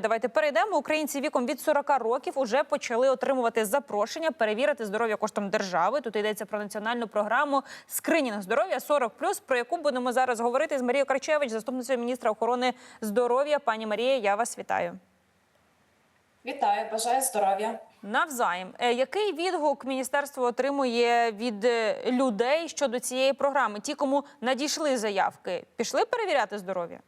Давайте перейдемо. Українці віком від 40 років уже почали отримувати запрошення перевірити здоров'я коштом держави. Тут йдеться про національну програму скринінг здоров'я 40+, про яку будемо зараз говорити з Марією Карчевич, заступницею міністра охорони здоров'я. Пані Марія, я вас вітаю. Вітаю, бажаю здоров'я. Навзаєм, Е, який відгук міністерство отримує від е, людей щодо цієї програми? Ті, кому надійшли заявки, пішли перевіряти здоров'я?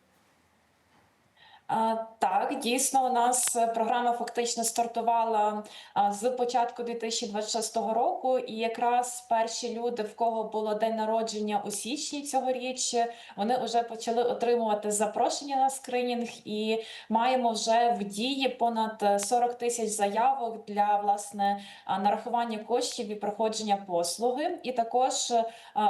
Так, дійсно, у нас е, програма фактично стартувала з початку 2026 року, і якраз перші люди, в кого було день народження у січні цьогоріч, вони вже почали отримувати запрошення на скринінг, і маємо вже в дії понад е, 40 тисяч заявок для власне нарахування коштів і проходження послуги. І також е,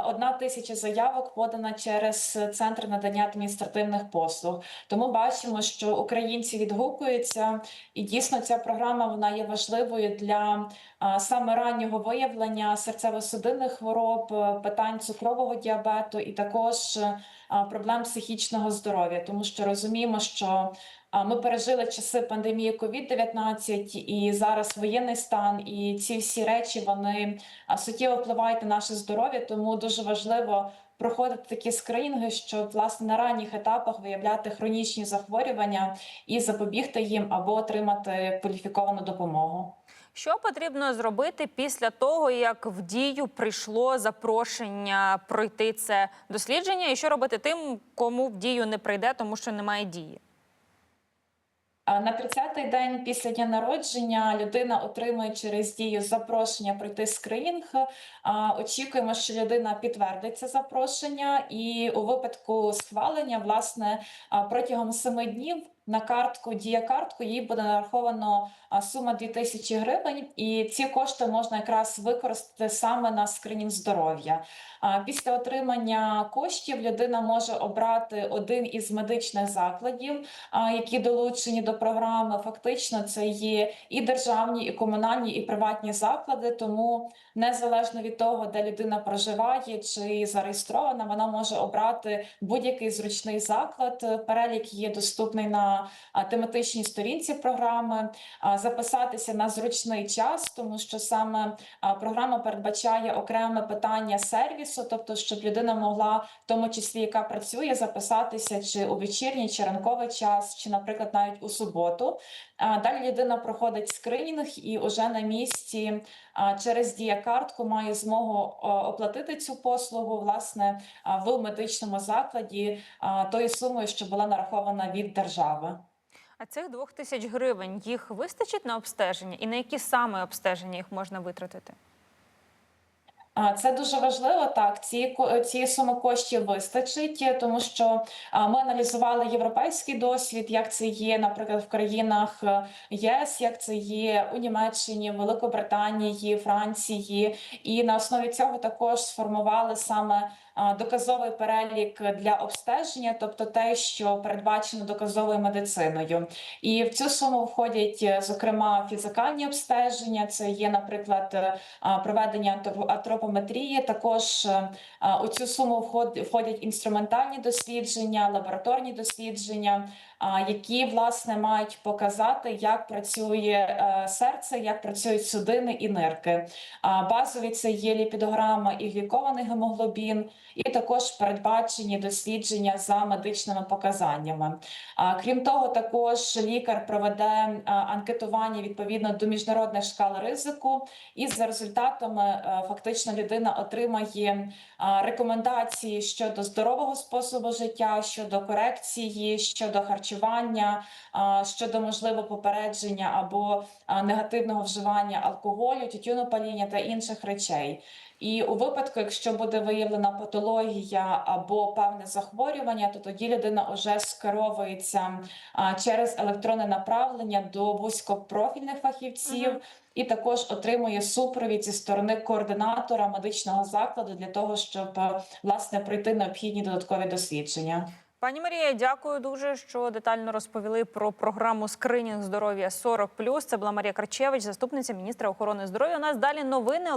одна тисяча заявок подана через центр надання адміністративних послуг. Тому бачимо, що українці відгукуються, і дійсно ця програма вона є важливою для саме раннього виявлення серцево-судинних хвороб, е, питань цукрового діабету і також е, проблем психічного здоров'я, тому що розуміємо, що ми пережили часи пандемії COVID-19 і зараз воєнний стан, і ці всі речі вони суттєво впливають на наше здоров'я, тому дуже важливо проходити такі скринінги, щоб власне на ранніх етапах виявляти хронічні захворювання і запобігти їм або отримати кваліфіковану допомогу. Що потрібно зробити після того, як в дію прийшло запрошення пройти це дослідження, і що робити тим, кому в дію не прийде, тому що немає дії? На 30-й день після дня народження людина отримує через дію запрошення пройти скринінг. Очікуємо, що людина підтвердить це запрошення, і у випадку схвалення, власне, протягом 7 днів на картку дія-картку їй буде нараховано сума 2000 гривень, і ці кошти можна якраз використати саме на скринінг здоров'я. Після отримання коштів людина може обрати один із медичних закладів, які долучені до програми. Фактично, це є і державні, і комунальні, і приватні заклади. Тому незалежно від того, де людина проживає чи зареєстрована, вона може обрати будь-який зручний заклад. Перелік є доступний на тематичній сторінці програми, записатися на зручний час, тому що саме програма передбачає окреме питання сервісу, тобто, щоб людина могла, в тому числі яка працює, записатися чи у вечірній, чи ранковий час, чи, наприклад, навіть у суботу. А, Далі людина проходить скринінг і уже на місці через діякартку має змогу оплатити цю послугу власне в медичному закладі тою сумою, що була нарахована від держави. А цих двох тисяч гривень їх вистачить на обстеження, і на які саме обстеження їх можна витратити? Це дуже важливо. Так, ці цієї суми коштів вистачить, тому що ми аналізували європейський досвід, як це є, наприклад, в країнах е, ЄС, як це є у Німеччині, Великобританії, Франції, і на основі цього також сформували саме доказовий перелік для обстеження, тобто те, що передбачено доказовою медициною. І в цю суму входять, е, зокрема, фізикальні обстеження. Це є, наприклад, е, проведення атро- атропометрії. Також е, у цю суму вход- входять інструментальні дослідження, лабораторні дослідження, які власне мають показати, як працює е, серце, як працюють судини і нирки. Базові це є ліпідограма і глікований гемоглобін, і також передбачені дослідження за медичними показаннями. Крім того, також лікар проведе анкетування відповідно до міжнародних шкал ризику, і за результатами е, фактично людина отримає рекомендації щодо здорового способу життя, щодо корекції, щодо харчування, а, щодо можливо попередження або негативного вживання алкоголю, тютюнопаління та інших речей. І у випадку, якщо буде виявлена патологія або певне захворювання, то тоді людина вже скеровується через електронне направлення до вузькопрофільних фахівців. Мгм. І також отримує супровід зі сторони координатора медичного закладу для того, щоб власне пройти необхідні додаткові дослідження. Пані Марія, дякую дуже, що детально розповіли про програму скринінг здоров'я 40+. Це була Марія Карчевич, заступниця міністра охорони здоров'я. У нас далі новини.